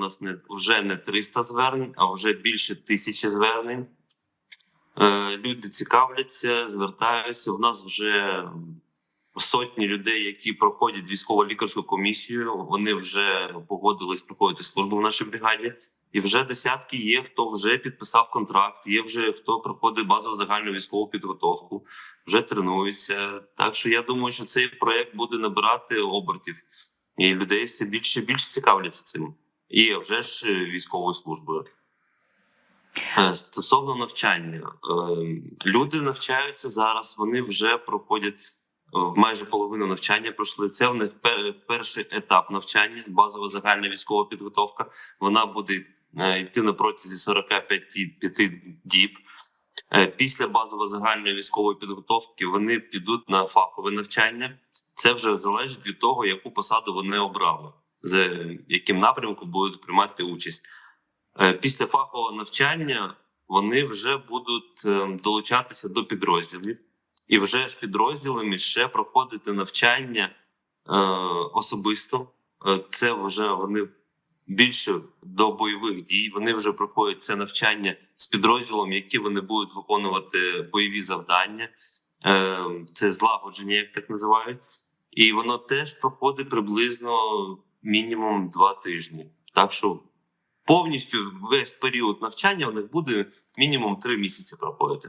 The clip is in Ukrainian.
нас не вже не 300 звернень, а вже більше тисячі звернень. Е, люди цікавляться, звертаються. У нас вже сотні людей, які проходять військово-лікарську комісію. Вони вже погодились проходити службу в нашій бригаді. І вже десятки є, хто вже підписав контракт, є вже хто проходить базову загальну військову підготовку, вже тренуються. Так що я думаю, що цей проект буде набирати обертів, і людей все більше і більше цікавляться цим. І вже ж е, військовою службою. Е, Стосовно навчання, е, люди навчаються зараз, вони вже проходять майже половину навчання. Пройшли це. В них перший етап навчання, базова загальна військова підготовка. Вона буде е, йти на протязі 45 5 діб. Після базово загальної військової підготовки вони підуть на фахове навчання. Це вже залежить від того, яку посаду вони обрали, за яким напрямком будуть приймати участь. Е, Після фахового навчання вони вже будуть е, долучатися до підрозділів, і вже з підрозділами ще проходити навчання е, особисто. Це вже вони більше до бойових дій. Вони вже проходять це навчання з підрозділом, які вони будуть виконувати бойові завдання. Це злагодження, як так називають. І воно теж проходить приблизно мінімум два тижні. Так що повністю весь період навчання в них буде мінімум три місяці проходити.